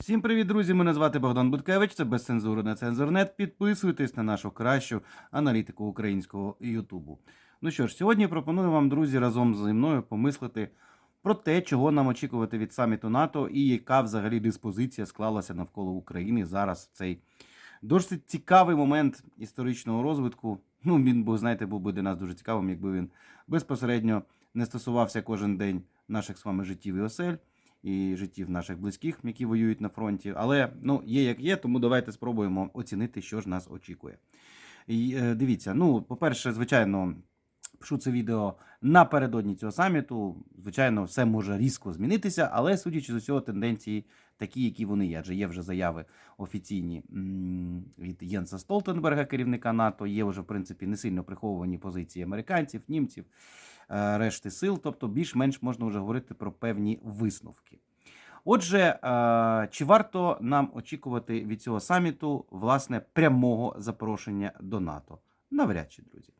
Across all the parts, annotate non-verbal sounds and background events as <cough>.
Всім привіт, друзі! Мене звати Богдан Буткевич. Це без цензури на цензурнет. Підписуйтесь на нашу кращу аналітику українського Ютубу. Ну що ж, сьогодні пропоную вам, друзі, разом зі мною помислити про те, чого нам очікувати від саміту НАТО і яка взагалі диспозиція склалася навколо України зараз в цей досить цікавий момент історичного розвитку. Ну, він був, знаєте, був би для нас дуже цікавим, якби він безпосередньо не стосувався кожен день наших з вами життів і осель і життів наших близьких, які воюють на фронті. Але ну, є як є, тому давайте спробуємо оцінити, що ж нас очікує. І, е, дивіться, ну, по-перше, звичайно, пишу це відео напередодні цього саміту. Звичайно, все може різко змінитися, але судячи з усього, тенденції такі, які вони є. Адже є вже заяви офіційні від Єнса Столтенберга, керівника НАТО. Є вже в принципі не сильно приховувані позиції американців, німців, е, решти сил. Тобто, більш-менш можна вже говорити про певні висновки. Отже, е, чи варто нам очікувати від цього саміту власне прямого запрошення до НАТО? Навряд чи, друзі.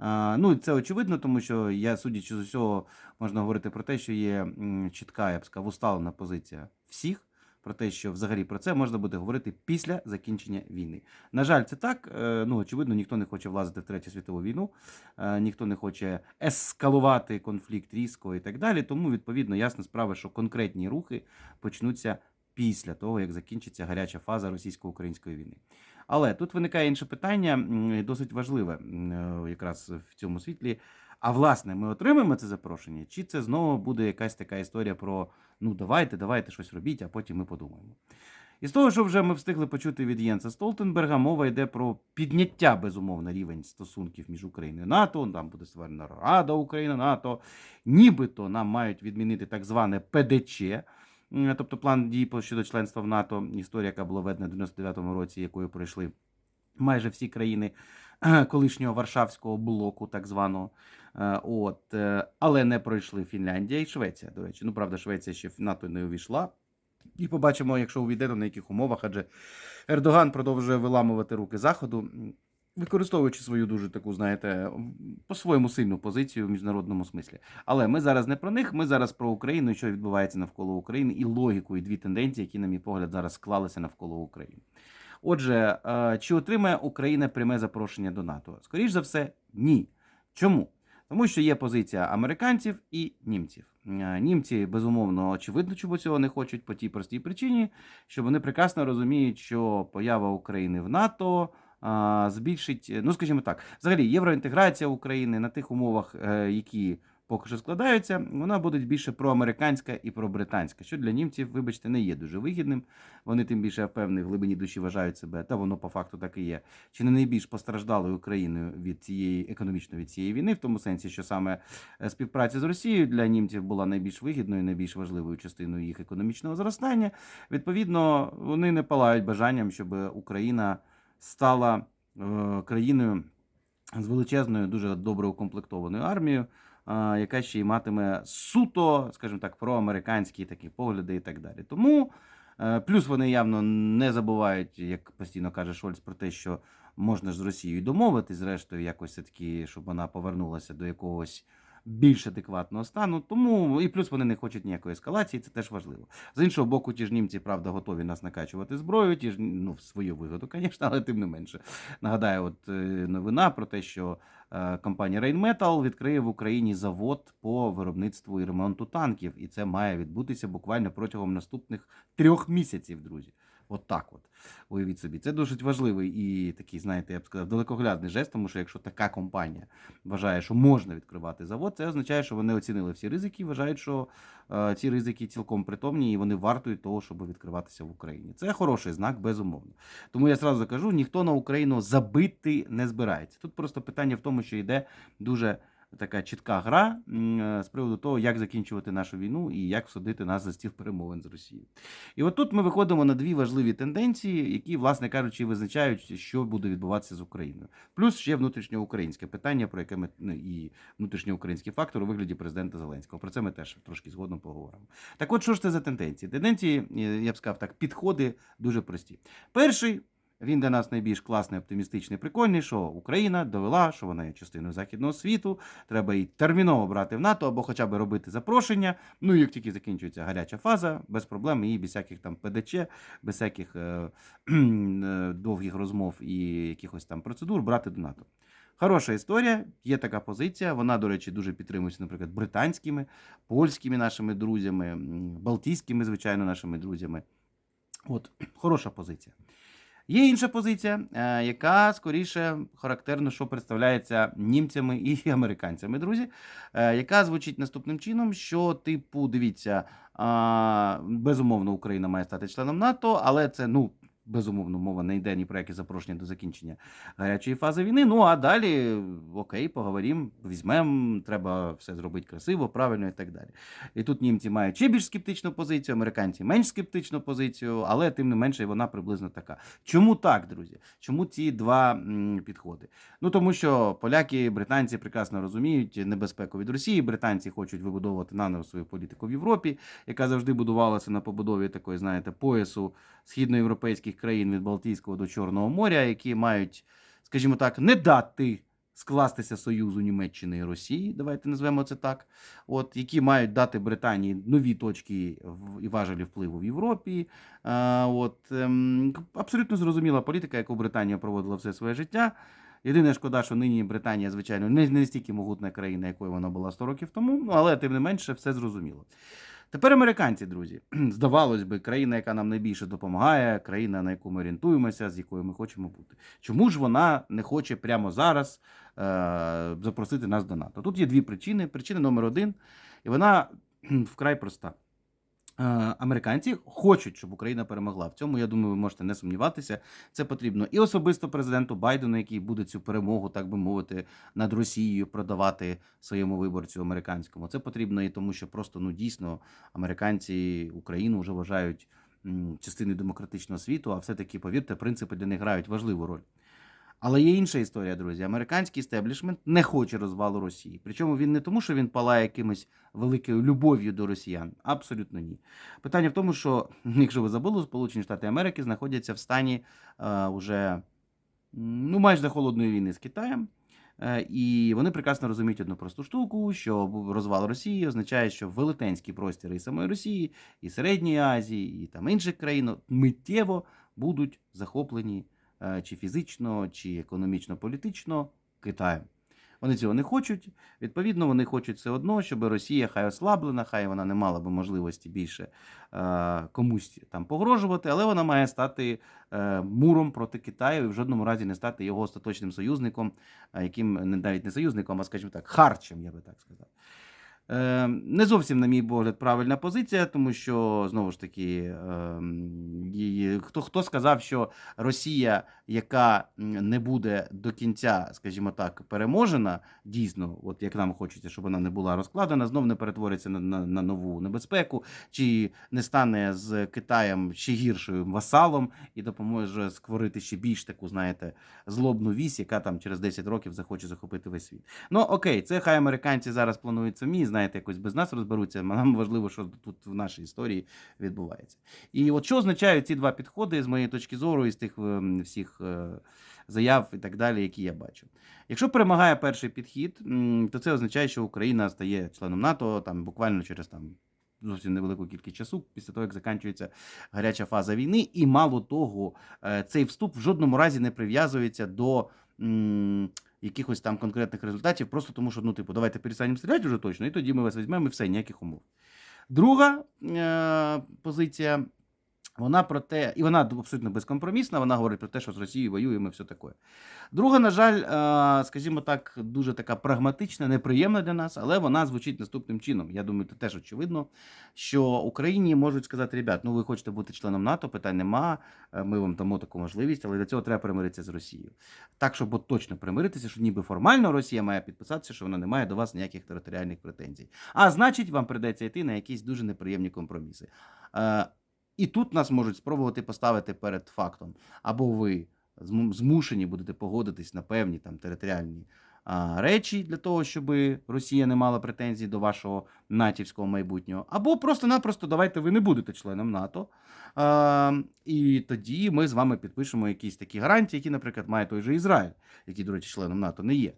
Е, Ну, це очевидно, тому що я, судячи з усього, можна говорити про те, що є чітка, я б сказав, усталена позиція всіх. Про те, що взагалі про це можна буде говорити після закінчення війни. На жаль, це так. Е, Ну, очевидно, ніхто не хоче влазити в третю світову війну, е, ніхто не хоче ескалувати конфлікт різко і так далі. Тому, відповідно, ясна справа, що конкретні рухи почнуться після того, як закінчиться гаряча фаза російсько-української війни. Але тут виникає інше питання, досить важливе е, якраз в цьому світлі. А власне, ми отримаємо це запрошення, чи це знову буде якась така історія про ну давайте, давайте щось робіть, а потім ми подумаємо. І з того, що вже ми встигли почути від Єнса Столтенберга, мова йде про підняття безумовно рівень стосунків між Україною і НАТО. Там буде створена Рада Україна НАТО. Нібито нам мають відмінити так зване ПДЧ, тобто план дій щодо членства в НАТО. Історія, яка була введена в 99-му році, якою пройшли майже всі країни е, колишнього Варшавського блоку, так званого. Е, От, е, але не пройшли Фінляндія і Швеція, до речі. Ну, правда, Швеція ще в НАТО не увійшла. І побачимо, якщо увійде, то на яких умовах, адже Ердоган продовжує виламувати руки Заходу, використовуючи свою дуже таку, знаєте, по-своєму сильну позицію в міжнародному смислі. Але ми зараз не про них, ми зараз про Україну, що відбувається навколо України, і логіку, і дві тенденції, які, на мій погляд, зараз склалися навколо України. Отже, е, чи отримає Україна пряме запрошення до НАТО? Скоріш за все, ні. Чому? Тому що є позиція американців і німців. Е, Німці, безумовно, очевидно, чому цього не хочуть по тій простій причині, що вони прекрасно розуміють, що поява України в НАТО збільшить, ну скажімо так, взагалі євроінтеграція України на тих умовах, е, які поки що складаються, вона буде більше проамериканська і пробританська, що для німців, вибачте, не є дуже вигідним. Вони тим більше я впевнений, в глибині душі вважають себе, та воно по факту так і є. Чи не найбільш постраждалою Україною від цієї економічно від цієї війни, в тому сенсі, що саме е, співпраця з Росією для німців була найбільш вигідною, найбільш важливою частиною їх економічного зростання. Відповідно, вони не палають бажанням, щоб Україна стала е, країною з величезною, дуже добре укомплектованою армією, а, яка ще й матиме суто, скажімо так, проамериканські такі погляди і так далі. Тому е, плюс вони явно не забувають, як постійно каже Шольц, про те, що можна ж з Росією домовитись, зрештою, якось все-таки, щоб вона повернулася до якогось. Більш адекватного стану, тому і плюс вони не хочуть ніякої ескалації, це теж важливо. З іншого боку, ті ж німці, правда, готові нас накачувати зброю, ті ж ну в свою вигоду, звісно, але тим не менше. Нагадаю, от е, новина про те, що е, компанія Rheinmetall відкриє в Україні завод по виробництву і ремонту танків, і це має відбутися буквально протягом наступних трьох місяців, друзі. От от. Уявіть собі. Це досить важливий і такий, знаєте, я б сказав, далекоглядний жест, тому що якщо така компанія вважає, що можна відкривати завод, це означає, що вони оцінили всі ризики і вважають, що е, ці ризики цілком притомні і вони вартують того, щоб відкриватися в Україні. Це хороший знак, безумовно. Тому я зразу кажу: ніхто на Україну забити не збирається. Тут просто питання в тому, що йде дуже така чітка гра е, з приводу того, як закінчувати нашу війну і як всадити нас за стіл перемовин з Росією. І от тут ми виходимо на дві важливі тенденції, які, власне кажучи, визначають, що буде відбуватися з Україною. Плюс ще внутрішньоукраїнське питання, про яке ми ну, і внутрішньоукраїнський фактор у вигляді президента Зеленського. Про це ми теж трошки згодом поговоримо. Так, от що ж це за тенденції? Тенденції, е, я б сказав так, підходи дуже прості. Перший Він для нас найбільш класний, оптимістичний, прикольний, що Україна довела, що вона є частиною західного світу. Треба її терміново брати в НАТО або хоча б робити запрошення. Ну, як тільки закінчується гаряча фаза, без проблем її без всяких там ПДЧ, без всяких е, е, довгих розмов і якихось там процедур брати до НАТО. Хороша історія, є така позиція. Вона, до речі, дуже підтримується, наприклад, британськими, польськими нашими друзями, балтійськими, звичайно, нашими друзями. От, <clears throat> хороша позиція. Є інша позиція, е, яка скоріше характерно, що представляється німцями і <laughs> американцями, друзі, е, яка звучить наступним чином: що, типу, дивіться, безумовно, Україна має стати членом НАТО, але це ну. Безумовно, мова не йде ні про які запрошення до закінчення гарячої фази війни. Ну а далі окей, поговоримо, візьмемо, треба все зробити красиво, правильно і так далі. І тут німці мають ще більш скептичну позицію, американці менш скептичну позицію, але тим не менше вона приблизно така. Чому так, друзі? Чому ці два підходи? Ну тому що поляки, британці прекрасно розуміють небезпеку від Росії. Британці хочуть вибудовувати наново свою політику в Європі, яка завжди будувалася на побудові такої, знаєте, поясу східноєвропейських країн від Балтійського до Чорного моря, які мають, скажімо так, не дати. Скластися союзу Німеччини і Росії, давайте назвемо це так. От які мають дати Британії нові точки і важелі впливу в Європі. А, от ем, абсолютно зрозуміла політика, яку Британія проводила все своє життя. Єдине шкода, що нині Британія, звичайно, не, не стільки могутна країна, якою вона була 100 років тому, ну, але тим не менше все зрозуміло. Тепер американці, друзі, <clears throat> здавалось би, країна, яка нам найбільше допомагає, країна, на яку ми орієнтуємося, з якою ми хочемо бути. Чому ж вона не хоче прямо зараз е, запросити нас до НАТО? Тут є дві причини. Причина номер один, і вона <clears throat> вкрай проста. Е, Американці хочуть, щоб Україна перемогла. В цьому я думаю, ви можете не сумніватися. Це потрібно і особисто президенту Байдену, який буде цю перемогу, так би мовити, над Росією продавати своєму виборцю американському. Це потрібно і тому, що просто ну дійсно американці Україну вже вважають частиною демократичного світу, а все-таки, повірте, принципи для них грають важливу роль. Але є інша історія, друзі. Американський стеблішмент не хоче розвалу Росії. Причому він не тому, що він палає якимось великою любов'ю до росіян. Абсолютно ні. Питання в тому, що, <laughs> якщо ви забули, Сполучені Штати Америки знаходяться в стані е, уже ну, майже холодної війни з Китаєм. Е, І вони прекрасно розуміють одну просту штуку, що розвал Росії означає, що велетенські простіри і самої Росії, і Середньої Азії, і там інших країн миттєво будуть захоплені чи фізично, чи економічно-політично Китаєм. Вони цього не хочуть. Відповідно, вони хочуть все одно, щоб Росія хай ослаблена, хай вона не мала би можливості більше е, комусь там погрожувати, але вона має стати е, муром проти Китаю і в жодному разі не стати його остаточним союзником, е, яким не навіть не союзником, а скажімо так, харчем, я би так сказав. Е, Не зовсім, на мій погляд, правильна позиція, тому що знову ж таки, ем, хто, хто сказав, що Росія, яка не буде до кінця, скажімо так, переможена, дійсно, от як нам хочеться, щоб вона не була розкладена, знов не перетвориться на, на, на нову небезпеку, чи не стане з Китаєм ще гіршою васалом і допоможе скворити ще більш таку, знаєте, злобну вісь, яка там через 10 років захоче захопити весь світ. Ну окей, це хай американці зараз планують самі, знаєте, якось без нас розберуться. Нам важливо, що тут в нашій історії відбувається. І от що означають ці два підходи з моєї точки зору, із тих ем, всіх е, заяв і так далі, які я бачу. Якщо перемагає перший підхід, то це означає, що Україна стає членом НАТО там буквально через там. Зовсім невелику кількість часу після того, як закінчується гаряча фаза війни, і мало того, е, цей вступ в жодному разі не прив'язується до якихось там конкретних результатів, просто тому що, ну, типу, давайте перестанемо стріляти вже точно, і тоді ми вас візьмемо, і все, ніяких умов. Друга е, позиція, вона про те, і вона абсолютно безкомпромісна, вона говорить про те, що з Росією воюємо і все таке. Друга, на жаль, е, скажімо так, дуже така прагматична, неприємна для нас, але вона звучить наступним чином. Я думаю, це теж очевидно, що Україні можуть сказати: ребят, ну ви хочете бути членом НАТО, питань нема, е, ми вам дамо таку можливість, але для цього треба примиритися з Росією. Так, щоб от точно примиритися, що ніби формально Росія має підписатися, що вона не має до вас ніяких територіальних претензій. А значить, вам прийдеться йти на якісь дуже неприємні компроміси. І тут нас можуть спробувати поставити перед фактом. Або ви змушені будете погодитись на певні там територіальні а, речі для того, щоб Росія не мала претензій до вашого натівського майбутнього, або просто-напросто давайте ви не будете членом НАТО. А, і тоді ми з вами підпишемо якісь такі гарантії, які, наприклад, має той же Ізраїль, який, до речі, членом НАТО не є.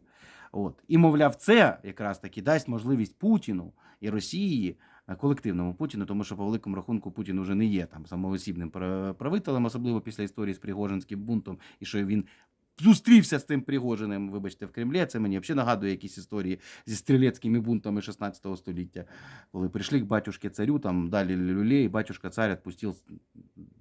От. І, мовляв, це якраз таки дасть можливість Путіну і Росії, колективному Путіну, тому що по великому рахунку Путін уже не є там самоосібним пра- правителем, особливо після історії з Пригожинським бунтом, і що він. Зустрівся з тим Пригожиним, вибачте, в Кремлі. Це мені взагалі нагадує якісь історії зі стрілецькими бунтами 16 століття, коли прийшли к батюшке царю, там далі люлей, і батюшка цар відпустив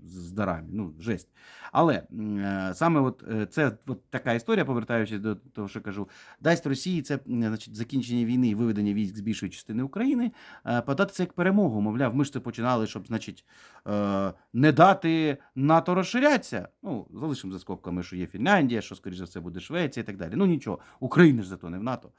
з- дарами. Ну, жесть. Але е, саме от е, це от така історія, повертаючись до того, що кажу, дасть Росії це значить, закінчення війни і виведення військ з більшої частини України, е, подати це як перемогу. Мовляв, ми ж це починали, щоб, значить, е, не дати НАТО розширятися. Ну, залишимо за скобками, що є Фінляндія, що, скоріш за все, буде Швеція і так далі. Ну нічого, Україна ж зато не в НАТО.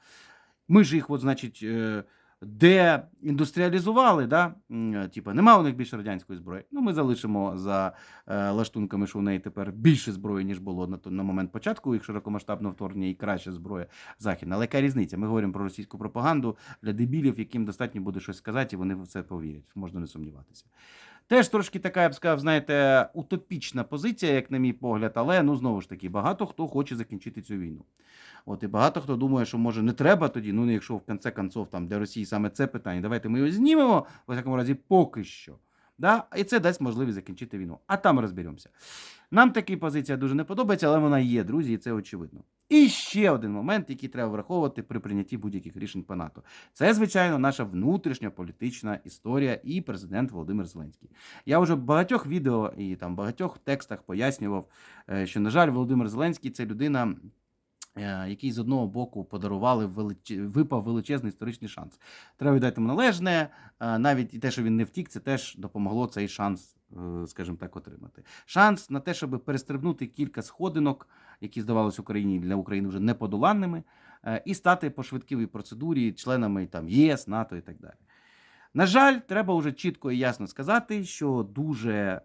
Ми ж їх, от, значить, е, деіндустріалізували, да? М, е, типа, нема у них більше радянської зброї. Ну, ми залишимо за е, лаштунками, що у неї тепер більше зброї, ніж було на, на момент початку їх широкомасштабного вторгнення і краща зброя західна. Але яка різниця? Ми говоримо про російську пропаганду для дебілів, яким достатньо буде щось сказати, і вони в це повірять. Можна не сумніватися. Теж трошки така, я б сказав, знаєте, утопічна позиція, як на мій погляд, але ну знову ж таки, багато хто хоче закінчити цю війну. От і багато хто думає, що може не треба тоді, ну якщо в кінці концов там для Росії саме це питання, давайте ми його знімемо, в всякому разі, поки що. Да? І це дасть можливість закінчити війну. А там розберемося. Нам така позиція дуже не подобається, але вона є, друзі, і це очевидно. І ще один момент, який треба враховувати при прийнятті будь-яких рішень по НАТО. Це, звичайно, наша внутрішня політична історія і президент Володимир Зеленський. Я вже в багатьох відео і там багатьох текстах пояснював, е, що, на жаль, Володимир Зеленський це людина. е, Який з одного боку подарували велич... випав величезний історичний шанс. Треба віддати йому належне, е, навіть і те, що він не втік, це теж допомогло цей шанс, скажімо так, отримати. Шанс на те, щоб перестрибнути кілька сходинок, які здавалися Україні для України вже неподоланними, е, і стати по швидкій процедурі членами там ЄС, НАТО і так далі. На жаль, треба вже чітко і ясно сказати, що дуже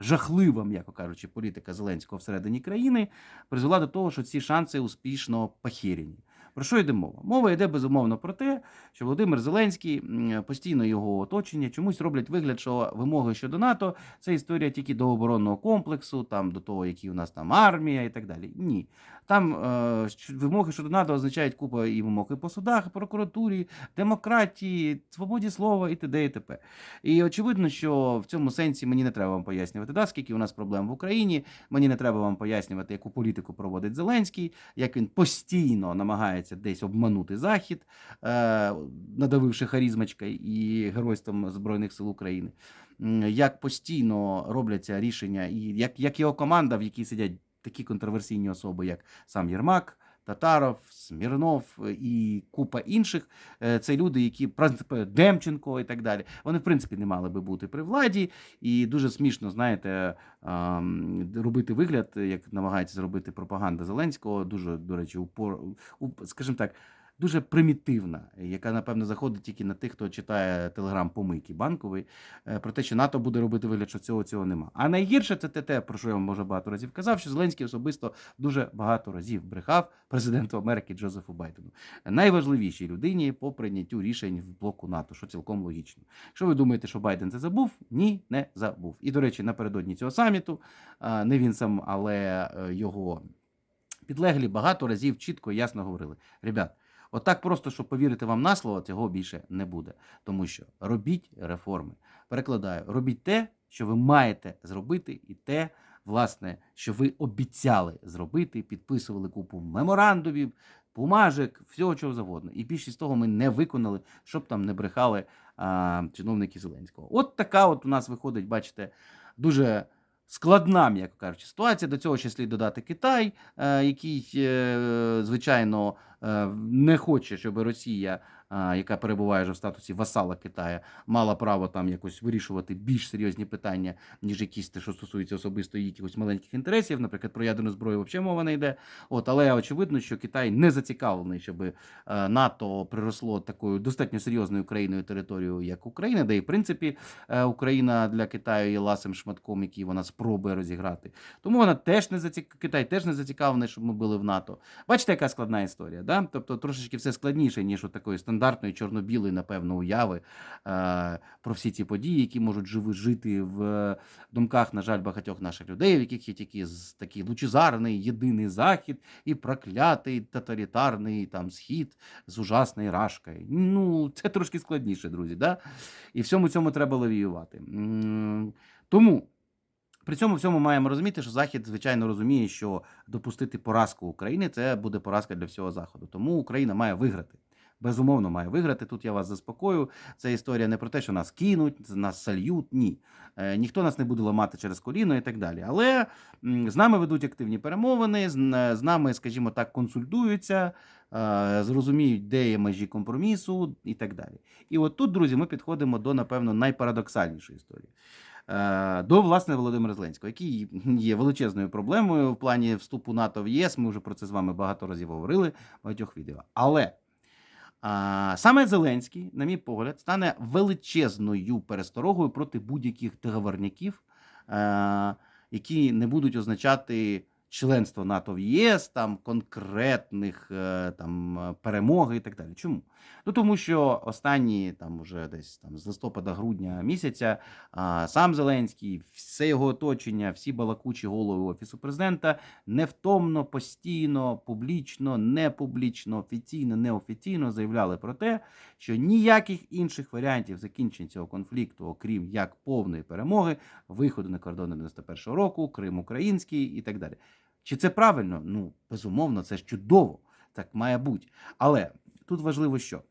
жахлива, м'яко кажучи, політика Зеленського всередині країни призвела до того, що ці шанси успішно похерені. Про що йде мова? Мова йде безумовно про те, що Володимир Зеленський постійно його оточення чомусь роблять вигляд, що вимоги щодо НАТО це історія тільки до оборонного комплексу, там до того, які у нас там армія і так далі. Ні. Там е, вимоги щодо НАТО означають купа і вимог і по судах, прокуратурі, демократії, свободі слова і т.д. і т.п. І очевидно, що в цьому сенсі мені не треба вам пояснювати, да, скільки у нас проблем в Україні. Мені не треба вам пояснювати, яку політику проводить Зеленський, як він постійно намагається десь обманути Захід, е, надавивши харізмачка і геройством Збройних сил України. Як постійно робляться рішення, і як, як його команда, в якій сидять такі контроверсійні особи, як сам Єрмак. Татаров, Смірнов е, і купа інших. Е, Це люди, які принципі, Демченко і так далі. Вони, в принципі, не мали би бути при владі. І дуже смішно, знаєте, робити вигляд, як намагається зробити пропаганда Зеленського. Дуже, до речі, упор, уп- скажімо так. Дуже примітивна, яка напевно заходить тільки на тих, хто читає телеграм помийки банковий, е, про те, що НАТО буде робити вигляд, що цього цього нема. А найгірше це те, про що я вам може багато разів казав, що Зеленський особисто дуже багато разів брехав президенту Америки Джозефу Байдену, найважливішій людині по прийняттю рішень в блоку НАТО, що цілком логічно. Якщо ви думаєте, що Байден це забув, ні, не забув. І до речі, напередодні цього саміту не він сам, але е, його підлеглі багато разів чітко і ясно говорили: ребят. Отак просто, щоб повірити вам на слово, цього більше не буде. Тому що робіть реформи. Перекладаю, робіть те, що ви маєте зробити, і те, власне, що ви обіцяли зробити, підписували купу меморандумів, бумажок, всього чого завгодно. І більшість того ми не виконали, щоб там не брехали а, чиновники Зеленського. От така от у нас виходить, бачите, дуже складна, м'яко кажучи, ситуація. До цього ще слід додати Китай, е, який, е, звичайно, е, не хоче, щоб Росія яка перебуває вже в статусі васала Китая, мала право там якось вирішувати більш серйозні питання, ніж якісь те, що стосується особисто якихось маленьких інтересів. Наприклад, про ядерну зброю взагалі мова не йде. От, але очевидно, що Китай не зацікавлений, щоб е, НАТО приросло такою достатньо серйозною країною територією, як Україна, де і в принципі е, Україна для Китаю є ласим шматком, який вона спробує розіграти. Тому вона теж не зацік... Китай теж не зацікавлений, щоб ми були в НАТО. Бачите, яка складна історія, да? Тобто трошечки все складніше, ніж у такої стандартної чорно-білої, напевно, уяви е, про всі ці події, які можуть жити в думках, на жаль, багатьох наших людей, в яких є тільки такий лучезарний єдиний захід і проклятий тоталітарний там схід з ужасною рашкою. Ну, це трошки складніше, друзі. Да? І всьому цьому треба лавіювати. Тому. При цьому всьому маємо розуміти, що Захід, звичайно, розуміє, що допустити поразку України це буде поразка для всього Заходу. Тому Україна має виграти. Безумовно, має виграти. Тут я вас заспокою. Це історія не про те, що нас кинуть, нас сальють. Ні. Е, ніхто нас не буде ламати через коліно і так далі. Але з нами ведуть активні перемовини, з, нами, скажімо так, консультуються, е, зрозуміють, де є межі компромісу і так далі. І от тут, друзі, ми підходимо до, напевно, найпарадоксальнішої історії. Е, До власне Володимира Зеленського, який є величезною проблемою в плані вступу НАТО в ЄС. Ми вже про це з вами багато разів говорили в багатьох відео. Але саме Зеленський, на мій погляд, стане величезною пересторогою проти будь-яких договорняків, е, які не будуть означати членство НАТО в ЄС, там конкретних е, там перемоги і так далі. Чому? Ну тому що останні там уже десь там з листопада-грудня місяця а, сам Зеленський, все його оточення, всі балакучі голови офісу президента невтомно, постійно, публічно, непублічно, офіційно, неофіційно заявляли про те, що ніяких інших варіантів закінчення цього конфлікту, окрім як повної перемоги, виходу на кордони 91-го року, Крим український і так далі. Чи це правильно? Ну, безумовно, це ж чудово. Так має бути. Але тут важливо що?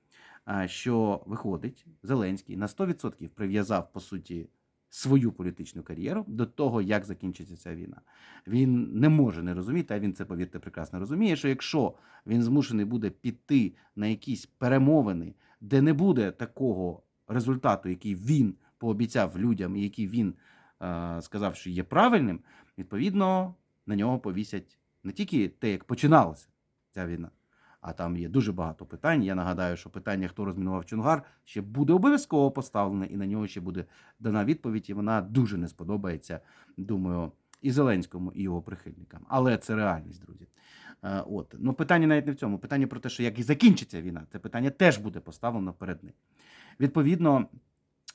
Що виходить, Зеленський на 100% прив'язав, по суті, свою політичну кар'єру до того, як закінчиться ця війна. Він не може не розуміти, а він це, повірте, прекрасно розуміє, що якщо він змушений буде піти на якісь перемовини, де не буде такого результату, який він пообіцяв людям, і який він е, сказав, що є правильним, відповідно на нього повісять не тільки те, як починалася ця війна, а там є дуже багато питань. Я нагадаю, що питання, хто розмінував Чонгар, ще буде обов'язково поставлене, і на нього ще буде дана відповідь, і вона дуже не сподобається, думаю, і Зеленському, і його прихильникам. Але це реальність, друзі. Е, От ну питання навіть не в цьому. Питання про те, що як і закінчиться війна, це питання теж буде поставлено перед ним. Відповідно,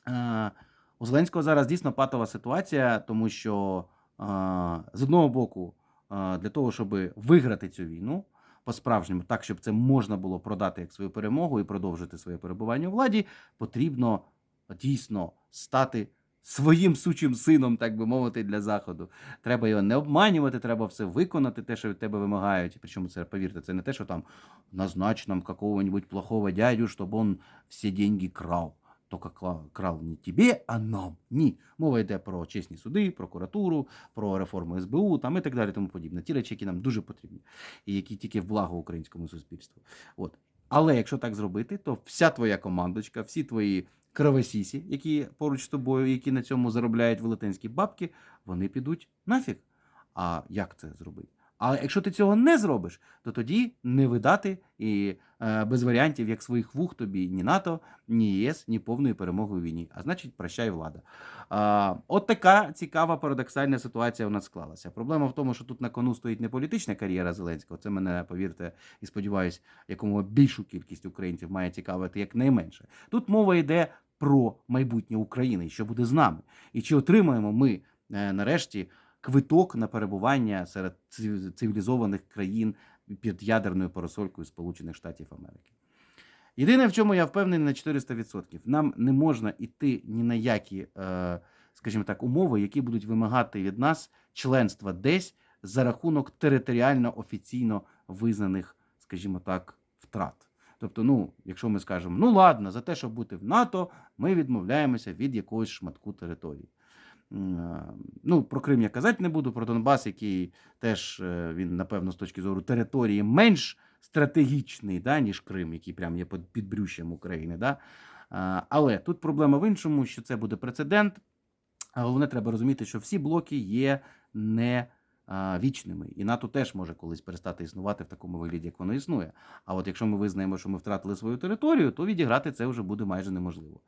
е, у Зеленського зараз дійсно патова ситуація, тому що е, з одного боку, для того, щоб виграти цю війну по-справжньому, так щоб це можна було продати як свою перемогу і продовжити своє перебування у владі, потрібно дійсно стати своїм сучим сином, так би мовити, для заходу. Треба його не обманювати, треба все виконати, те, що від тебе вимагають. Причому це, повірте, це не те, що там назнач нам какого-нибудь плохого дядю, щоб он всі деньги крав. Тільки крав не тебе, а нам. Ні. Мова йде про чесні суди, прокуратуру, про реформу СБУ там і так далі, тому подібне. Ті речі, які нам дуже потрібні, і які тільки в благо українському суспільству. От. Але якщо так зробити, то вся твоя командочка, всі твої кровосісі, які поруч з тобою, які на цьому заробляють велетенські бабки, вони підуть нафіг. А як це зробити? А якщо ти цього не зробиш, то тоді не видати і е, без варіантів, як своїх вух тобі ні НАТО, ні ЄС, ні повної перемоги у війні. А значить, прощай влада. А, от така цікава парадоксальна ситуація у нас склалася. Проблема в тому, що тут на кону стоїть не політична кар'єра Зеленського. Це мене, повірте, і сподіваюся, якомога більшу кількість українців має цікавити як найменше. Тут мова йде про майбутнє України, що буде з нами, і чи отримаємо ми е, нарешті квиток на перебування серед цивілізованих країн під ядерною парасолькою Сполучених Штатів Америки. Єдине, в чому я впевнений на 400%, нам не можна йти ні на які, е, скажімо так, умови, які будуть вимагати від нас членства десь за рахунок територіально офіційно визнаних, скажімо так, втрат. Тобто, ну, якщо ми скажемо, ну ладно, за те, щоб бути в НАТО, ми відмовляємося від якогось шматку території. Ну, про Крим я казати не буду, про Донбас, який теж е, він, напевно, з точки зору території менш стратегічний, да, ніж Крим, який прям є під підбрющем України. Да? Але тут проблема в іншому, що це буде прецедент. А головне, треба розуміти, що всі блоки є не вічними, і НАТО теж може колись перестати існувати в такому вигляді, як воно існує. А от якщо ми визнаємо, що ми втратили свою територію, то відіграти це вже буде майже неможливо.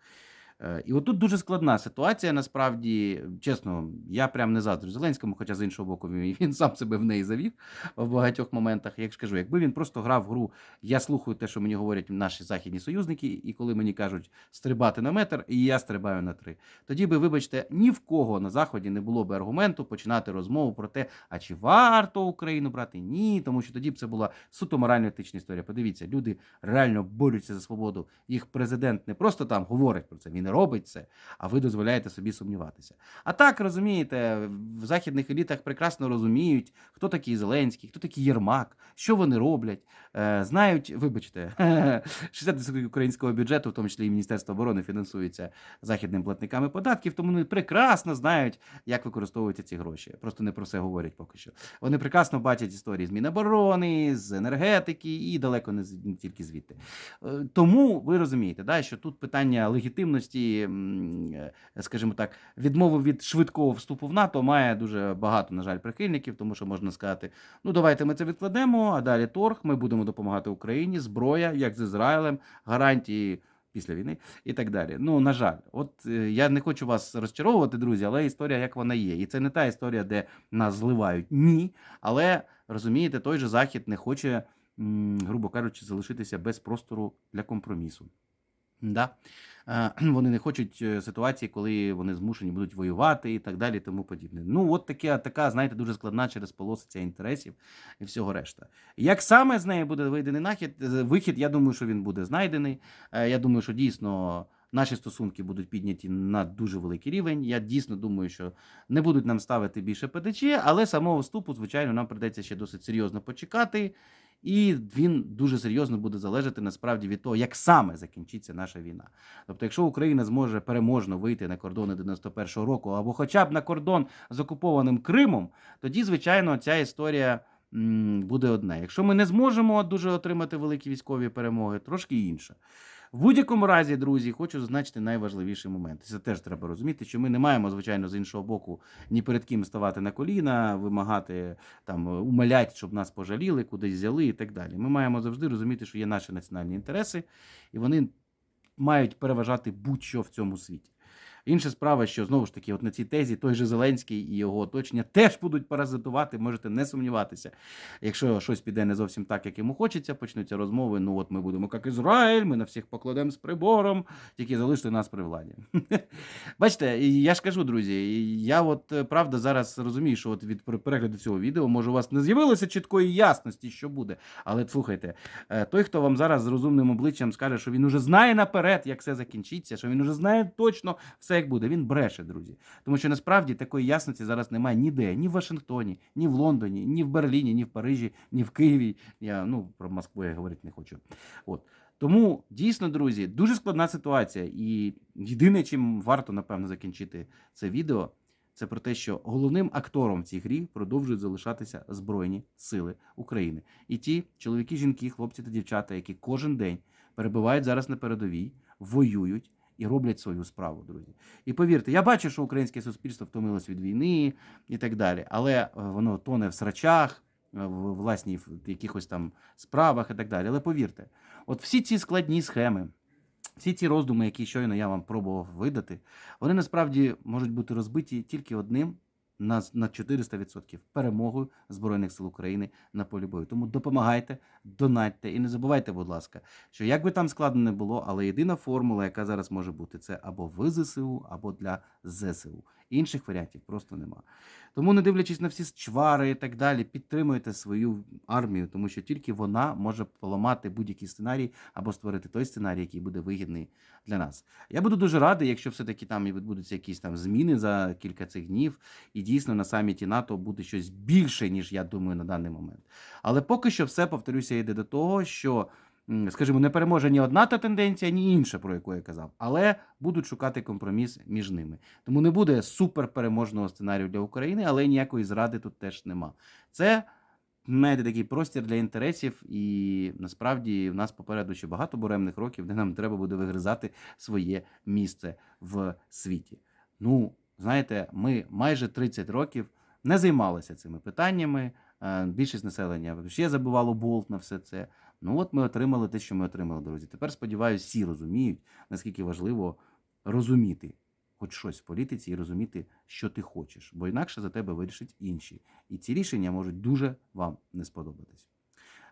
Е, І отут дуже складна ситуація. Насправді, чесно, я прям не заздрю Зеленському, хоча з іншого боку, він сам себе в неї завів в багатьох моментах. Як ж кажу, якби він просто грав в гру, я слухаю те, що мені говорять наші західні союзники, і коли мені кажуть стрибати на метр, і я стрибаю на три. Тоді би, вибачте, ні в кого на заході не було би аргументу починати розмову про те, а чи варто Україну брати? Ні, тому що тоді б це була суто морально-етична історія. Подивіться, люди реально борються за свободу. Їх президент не просто там говорить про це, він і робить це, а ви дозволяєте собі сумніватися. А так розумієте, в західних елітах прекрасно розуміють, хто такий Зеленський, хто такий Єрмак, що вони роблять. Е, знають, вибачте, <laughs> 60% українського бюджету, в тому числі і Міністерство оборони, фінансується західними платниками податків, тому вони прекрасно знають, як використовуються ці гроші. Просто не про це говорять поки що. Вони прекрасно бачать історії з Міноборони, з енергетики і далеко не, тільки звідти. Е, Тому ви розумієте, да, що тут питання легітимності, м, е, скажімо так, відмови від швидкого вступу в НАТО має дуже багато, на жаль, прихильників, тому що можна сказати: ну давайте ми це відкладемо, а далі торг, ми будемо допомагати Україні, зброя, як з Ізраїлем, гарантії. Після війни і так далі. Ну, на жаль, от е, я не хочу вас розчаровувати, друзі, але історія як вона є. І це не та історія, де нас зливають. Ні. Але розумієте, той же Захід не хоче, грубо кажучи, залишитися без простору для компромісу. Да? Е, <clears throat> Вони не хочуть е, ситуації, коли вони змушені будуть воювати і так далі, тому подібне. Ну, от таке, така, знаєте, дуже складна через полосиця інтересів і всього решта. Як саме з неї буде вийдений нахід, е, вихід, я думаю, що він буде знайдений. Я думаю, що дійсно наші стосунки будуть підняті на дуже великий рівень. Я дійсно думаю, що не будуть нам ставити більше ПДЧ, але самого вступу, звичайно, нам придеться ще досить серйозно почекати. І він дуже серйозно буде залежати насправді від того, як саме закінчиться наша війна. Тобто, якщо Україна зможе переможно вийти на кордони 91-го року, або хоча б на кордон з окупованим Кримом, тоді, звичайно, ця історія буде одна. Якщо ми не зможемо дуже отримати великі військові перемоги, трошки інша. В будь-якому разі, друзі, хочу зазначити найважливіший момент. Це теж треба розуміти, що ми не маємо, звичайно, з іншого боку ні перед ким ставати на коліна, вимагати там умалять, щоб нас пожаліли, кудись взяли і так далі. Ми маємо завжди розуміти, що є наші національні інтереси, і вони мають переважати будь-що в цьому світі. Інша справа, що знову ж таки, от на цій тезі той же Зеленський і його оточення теж будуть паразитувати, можете не сумніватися. Якщо щось піде не зовсім так, як йому хочеться, почнуться розмови. Ну от ми будемо як Ізраїль, ми на всіх покладемо з прибором, тільки залиште нас при владі. <laughs> Бачите, я ж кажу, друзі, я от е, правда зараз розумію, що от від перегляду цього відео може у вас не з'явилося чіткої ясності, що буде. Але слухайте, е, той, хто вам зараз з розумним обличчям скаже, що він уже знає наперед, як все закінчиться, що він уже знає точно все, як буде. Він бреше, друзі. Тому що насправді такої ясності зараз немає ніде, ні в Вашингтоні, ні в Лондоні, ні в Берліні, ні в Парижі, ні в Києві. Я ну про Москву я говорити не хочу. От. Тому дійсно, друзі, дуже складна ситуація. І єдине, чим варто, напевно, закінчити це відео, це про те, що головним актором в цій грі продовжують залишатися Збройні Сили України. І ті чоловіки, жінки, хлопці та дівчата, які кожен день перебувають зараз на передовій, воюють. І роблять свою справу, друзі. І повірте, я бачу, що українське суспільство втомилось від війни і так далі, але е, воно тоне в срачах, е, в власній якихось там справах і так далі. Але повірте, от всі ці складні схеми, всі ці роздуми, які щойно я вам пробував видати, вони насправді можуть бути розбиті тільки одним на, на 400% перемогою Збройних сил України на полі бою. Тому допомагайте, донатьте і не забувайте, будь ласка, що як би там складно не було, але єдина формула, яка зараз може бути, це або ви ЗСУ, або для ЗСУ. Інших варіантів просто нема. Тому, не дивлячись на всі чвари і так далі, підтримуйте свою армію, тому що тільки вона може поламати будь-який сценарій або створити той сценарій, який буде вигідний для нас. Я буду дуже радий, якщо все-таки там і відбудуться якісь там зміни за кілька цих днів, і дійсно на саміті НАТО буде щось більше, ніж я думаю на даний момент. Але поки що все, повторюся, йде до того, що скажімо, не переможе ні одна та тенденція, ні інша, про яку я казав, але будуть шукати компроміс між ними. Тому не буде суперпереможного сценарію для України, але ніякої зради тут теж нема. Це знаєте, такий простір для інтересів, і насправді в нас попереду ще багато буремних років, де нам треба буде вигризати своє місце в світі. Ну, знаєте, ми майже 30 років не займалися цими питаннями. Е, Більшість населення ще забивало болт на все це. Ну от ми отримали те, що ми отримали, друзі. Тепер сподіваюся, всі розуміють, наскільки важливо розуміти хоч щось в політиці і розуміти, що ти хочеш, бо інакше за тебе вирішать інші. І ці рішення можуть дуже вам не сподобатись.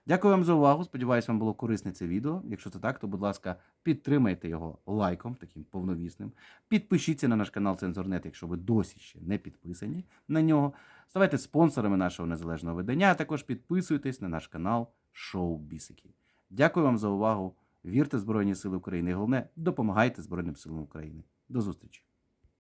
Дякую вам за увагу. Сподіваюсь, вам було корисне це відео. Якщо це так, то, будь ласка, підтримайте його лайком, таким повновісним. Підпишіться на наш канал Цензорнет, якщо ви досі ще не підписані на нього. Ставайте спонсорами нашого незалежного видання, а також підписуйтесь на наш канал Шоу Бісики. Дякую вам за увагу. Вірте в Збройні Сили України. І головне, допомагайте Збройним силам України. До зустрічі!